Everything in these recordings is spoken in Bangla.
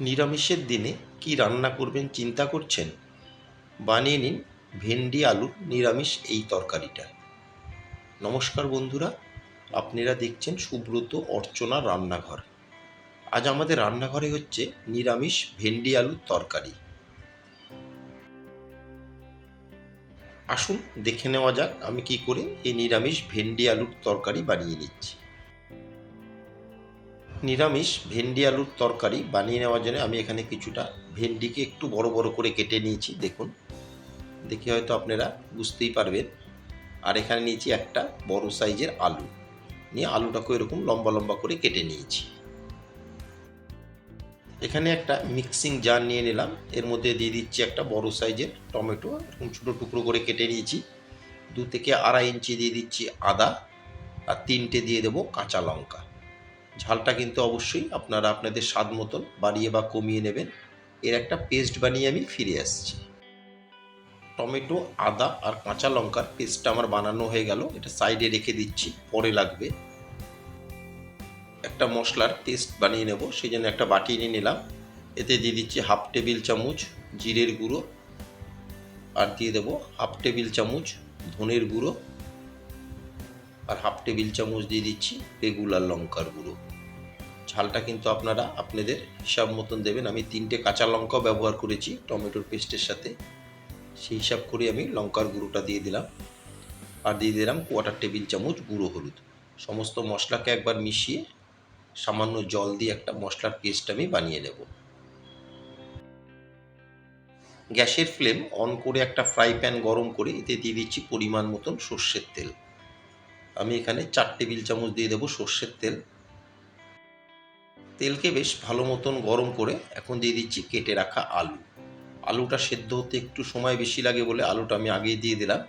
নিরামিষের দিনে কি রান্না করবেন চিন্তা করছেন? বানিয়ে নিন ভেন্ডি আলুর নিরামিষ এই তরকারিটা। নমস্কার বন্ধুরা, আপনারা দেখছেন সুব্রত অর্চনা রান্নাঘর। আজ আমাদের রান্নাঘরে হচ্ছে নিরামিষ ভেন্ডি, আলুর তরকারি। আসুন দেখে নেওয়া যাক আমি কি করে এই নিরামিষ ভেন্ডি, আলুর তরকারি বানিয়ে নিচ্ছি। নিরামিষ ভেন্ডি আলুর তরকারি বানিয়ে নেওয়ার জন্য আমি এখানে কিছুটা ভেন্ডিকে একটু বড় বড় করে কেটে নিয়েছি, দেখুন। দেখে হয়তো আপনারা বুঝতেই পারবেন। আর এখানে নিয়েছি একটা বড় সাইজের আলু। নিয়ে আলুটাকে এরকম লম্বা লম্বা করে কেটে নিয়েছি। এখানে একটা মিক্সিং জার নিয়ে নিলাম। এর মধ্যে দিয়ে দিচ্ছি একটা বড় সাইজের টমেটো, এরকম ছোটো টুকরো করে কেটে নিয়েছি। দু থেকে আড়াই ইঞ্চি দিয়ে দিচ্ছি আদা। আর তিনটে দিয়ে দেবো কাঁচা লঙ্কা। ঝালটা কিন্তু অবশ্যই আপনারা আপনাদের স্বাদ মতন বাড়িয়ে বা কমিয়ে নেবেন। এর একটা পেস্ট বানিয়ে আমি ফিরে আসছি। টমেটো, আদা আর কাঁচা লঙ্কার পেস্টটা আমার বানানো হয়ে গেল। এটা সাইডে রেখে দিচ্ছি, পরে লাগবে। একটা মশলার পেস্ট বানিয়ে নেব সেই জন্য একটা বাটি নিয়ে নিলাম। এতে দিয়ে দিচ্ছি হাফ টেবিল চামচ জিরের গুঁড়ো। আর দিয়ে দেবো হাফ টেবিল চামচ ধনের গুঁড়ো। আর হাফ টেবিল চামচ দিয়ে দিচ্ছি রেগুলার লঙ্কার গুঁড়ো। ঝালটা কিন্তু আপনারা আপনাদের হিসাব মতন দেবেন। আমি তিনটে কাঁচা লঙ্কাও ব্যবহার করেছি টমেটোর পেস্টের সাথে। সেই হিসাব করে আমি লঙ্কার গুঁড়োটা দিয়ে দিলাম। আর দিয়ে দিলাম কোয়াটার টেবিল চামচ গুঁড়ো হলুদ। সমস্ত মশলাকে একবার মিশিয়ে সামান্য জল দিয়ে একটা মশলার পেস্ট আমি বানিয়ে নেব। গ্যাসের ফ্লেম অন করে একটা ফ্রাই প্যান গরম করে এতে দিয়ে দিচ্ছি পরিমাণ মতন সর্ষের তেল। আমি এখানে চার টেবিল চামচ দিয়ে দেবো সর্ষের তেল। তেলকে বেশ ভালো মতন গরম করে এখন দিয়ে দিচ্ছি কেটে রাখা আলু। আলুটা সেদ্ধ হতে একটু সময় বেশি লাগে বলে আলুটা আমি আগে দিয়ে দিলাম।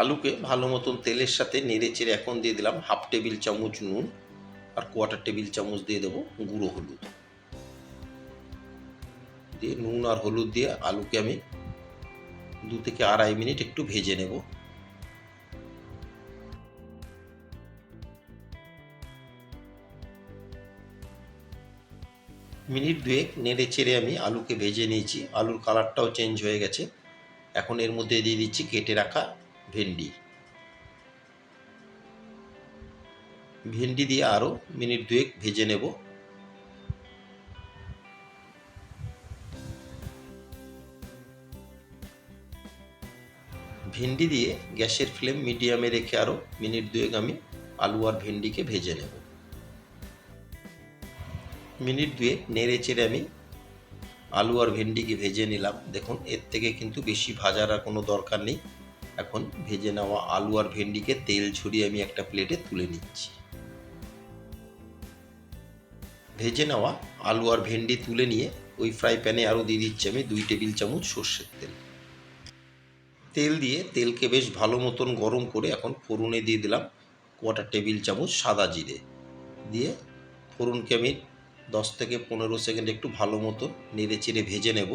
আলুকে ভালো মতন তেলের সাথে নেড়ে চেড়ে এখন দিয়ে দিলাম হাফ টেবিল চামচ নুন আর কোয়ার্টার টেবিল চামচ দিয়ে দেবো গুঁড়ো হলুদ। দিয়ে নুন আর হলুদ দিয়ে আলুকে আমি দু থেকে আড়াই মিনিট একটু ভেজে নেব। মিনিট দুয়েক নেড়ে চেড়ে আমি আলুকে ভেজে নিয়েছি। আলুর কালারটাও চেঞ্জ হয়ে গেছে। এখন এর মধ্যে দিয়ে দিচ্ছি কেটে রাখা ভেন্ডি। ভেন্ডি দিয়ে আরও মিনিট দুয়েক ভেজে নেব। ভেন্ডি দিয়ে গ্যাসের ফ্লেম মিডিয়ামে রেখে আরও মিনিট দুয়েক আমি আলু আর ভেন্ডিকে ভেজে নেব। মিনিট দুয়েক নেড়ে চেড়ে আমি আলু আর ভেন্ডিকে ভেজে নিলাম। দেখুন, এর থেকে কিন্তু বেশি ভাজার আর কোনো দরকার নেই। এখন ভেজে নেওয়া আলু আর ভেন্ডিকে তেল ছড়িয়ে আমি একটা প্লেটে তুলে নিচ্ছি। ভেজে নেওয়া আলু আর ভেন্ডি তুলে নিয়ে ওই ফ্রাই প্যানে আরও দিয়ে দিচ্ছি আমি দুই টেবিল চামচ সর্ষের তেল। তেল দিয়ে, তেলকে বেশ ভালো মতন গরম করে এখন ফোড়নে দিয়ে দিলাম কোয়াটার টেবিল চামচ সাদা জিরে। দিয়ে ফোড়নকে আমি দশ থেকে পনেরো সেকেন্ড একটু ভালো মতো নেড়ে চেড়ে ভেজে নেব।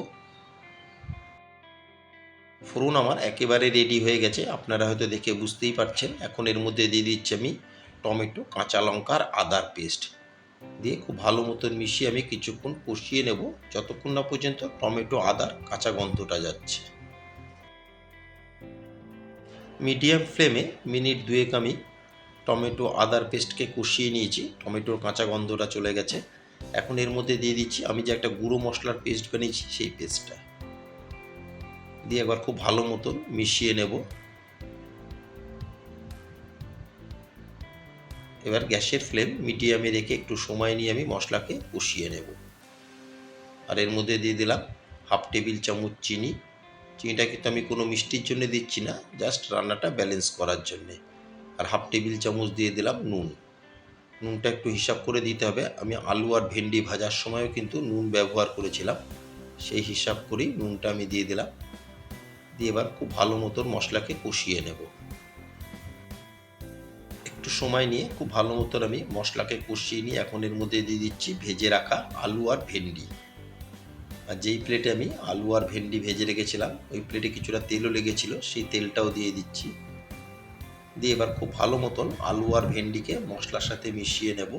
ফোড়ন আমার একেবারে রেডি হয়ে গেছে, আপনারা হয়তো দেখে বুঝতেই পারছেন। এখন এর মধ্যে দিয়ে দিচ্ছি আমি টমেটো, কাঁচা লঙ্কা আর আদার পেস্ট। দিয়ে খুব ভালো মতন মিশিয়ে আমি কিছুক্ষণ কষিয়ে নেব। যতক্ষণ না পর্যন্ত টমেটো, আদার কাঁচা গন্ধটা যাচ্ছে। মিডিয়াম ফ্লেমে মিনিট দুয়েক আমি টমেটো আদার পেস্টকে কষিয়ে নিয়েছি। টমেটোর কাঁচা গন্ধটা চলে গেছে। এখন এর মধ্যে দিয়ে দিচ্ছি আমি যে একটা গুঁড়ো মশলার পেস্ট বানিয়েছি সেই পেস্টটা। দিয়ে একবার খুব ভালো মতন মিশিয়ে নেব। এবার গ্যাসের ফ্লেম মিডিয়ামে রেখে একটু সময় নিয়ে আমি মশলাকে কষিয়ে নেব। আর এর মধ্যে দিয়ে দিলাম হাফ টেবিল চামচ চিনি। চিনিটা কিন্তু আমি কোনো মিষ্টির জন্য দিচ্ছি না জাস্ট রান্নাটা ব্যালেন্স করার জন্যে। আর হাফ টেবিল চামচ দিয়ে দিলাম নুন। নুনটা একটু হিসাব করে দিতে হবে। আমি আলু আর ভেন্ডি ভাজার সময়ও কিন্তু নুন ব্যবহার করেছিলাম। সেই হিসাব করেই নুনটা আমি দিয়ে দিলাম। দিয়ে এবার খুব ভালো মতন মশলাকে কষিয়ে নেব। একটু সময় নিয়ে খুব ভালো মতন আমি মশলাকে কষিয়ে নিয়ে এখন এর মধ্যে দিয়ে দিচ্ছি ভেজে রাখা আলু আর ভেন্ডি। আর যেই প্লেটে আমি আলু আর ভেন্ডি ভেজে রেখেছিলাম, ওই প্লেটে কিছুটা তেলও লেগেছিল, সেই তেলটাও দিয়ে দিচ্ছি। দিয়ে এবার খুব ভালো মতন আলু আর ভেন্ডিকে মশলার সাথে মিশিয়ে নেব।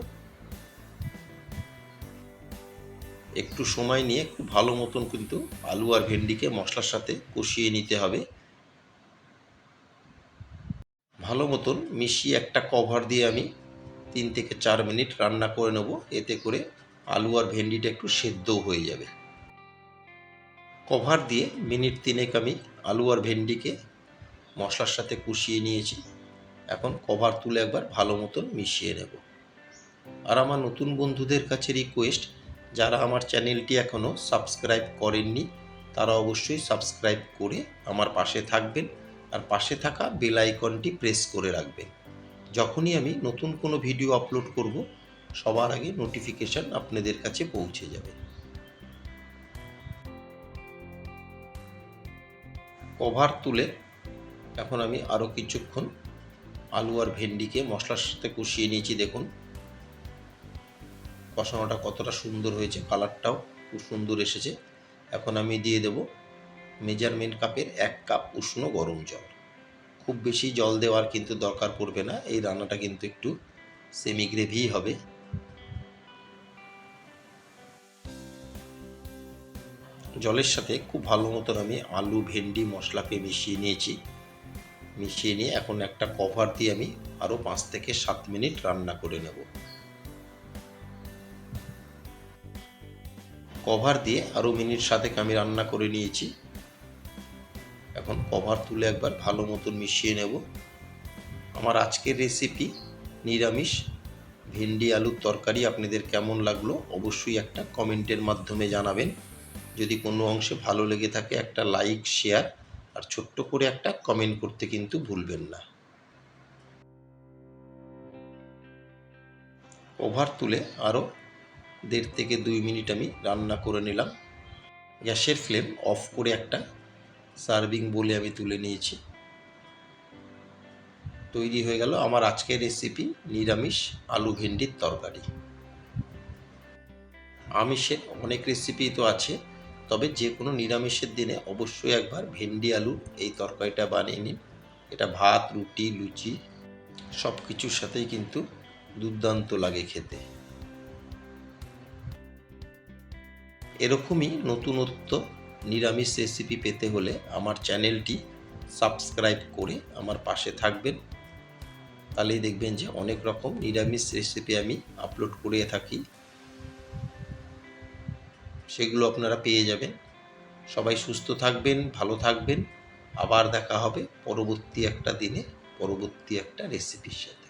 একটু সময় নিয়ে খুব ভালো মতন কিন্তু আলু আর ভেন্ডিকে মশলার সাথে কষিয়ে নিতে হবে। ভালো মতন মিশিয়ে একটা কভার দিয়ে আমি তিন থেকে চার মিনিট রান্না করে নেব, এতে করে আলু আর ভেন্ডিটা একটু সেদ্ধও হয়ে যাবে। কভার দিয়ে মিনিট তিনেক আমি আলু আর ভেন্ডিকে মশলার সাথে কষিয়ে নিয়েছি। এখন কভার তুলে একবার ভালো মতন মিশিয়ে নেব। আর আমার নতুন বন্ধুদের কাছে রিকোয়েস্ট যারা আমার চ্যানেলটি এখনও সাবস্ক্রাইব করেননি, তারা অবশ্যই সাবস্ক্রাইব করে আমার পাশে থাকবেন আর পাশে থাকা বেল আইকনটি প্রেস করে রাখবেন। যখনই আমি নতুন কোনো ভিডিও আপলোড করব, সবার আগে নোটিফিকেশান আপনাদের কাছে পৌঁছে যাবে। কভার তুলে এখন আমি আরও কিছুক্ষণ আলু আর ভেন্ডিকে মশলার সাথে কষিয়ে নিয়েছি, দেখুন। কষানোটা কতটা সুন্দর হয়েছে, কালারটাও খুব সুন্দর এসেছে। এখন আমি দিয়ে দেব মেজারমেন্ট কাপের এক কাপ উষ্ণ গরম জল। খুব বেশি জল দেওয়ার কিন্তু দরকার পড়বে না, এই রান্নাটা কিন্তু একটু সেমি গ্রেভি হবে। জলের সাথে খুব ভালো মতন আমি আলু, ভেন্ডি, মশলাকে মিশিয়ে নিয়েছি। মিশিয়ে নিয়ে এখন একটা কভার দিয়ে আমি আরও পাঁচ থেকে সাত মিনিট রান্না করে নেব। কভার দিয়ে আরও মিনিট সাতেক আমি রান্না করে নিয়েছি। এখন কভার তুলে একবার ভালো মতন মিশিয়ে নেব। আমার আজকের রেসিপি নিরামিষ ভেন্ডি আলুর তরকারি আপনাদের কেমন লাগল অবশ্যই একটা কমেন্টের মাধ্যমে জানাবেন। যদি কোনো অংশে ভালো লেগে থাকে, একটা লাইক শেয়ার আর ছোট্ট করে একটা কমেন্ট করতে কিন্তু ভুলবেন না। ওভার তুলে আরও দেড় থেকে দুই মিনিট আমি রান্না করে নিলাম। গ্যাসের ফ্লেম অফ করে একটা সার্ভিং বলে আমি তুলে নিয়েছি। তৈরি হয়ে গেল আমার আজকের রেসিপি নিরামিষ আলু ভেন্ডির তরকারি। আমিষের অনেক রেসিপি তো আছে। তবে যে কোনো নিরামিষের দিনে অবশ্যই একবার ভেন্ডি আলুর এই তরকারিটা বানিয়ে নিন। এটা ভাত, রুটি, লুচি সব কিছুর সাথেই কিন্তু দুর্দান্ত লাগে খেতে। এরকমই নতুনত্ব নিরামিষ রেসিপি পেতে হলে আমার চ্যানেলটি সাবস্ক্রাইব করে আমার পাশে থাকবেন। তাহলেই দেখবেন যে অনেক রকম নিরামিষ রেসিপি আমি আপলোড করে থাকি। সেগুলো আপনারা পেয়ে যাবেন। সবাই সুস্থ থাকবেন, ভালো থাকবেন। আবার দেখা হবে পরবর্তী একটা দিনে, পরবর্তী একটা রেসিপির সাথে।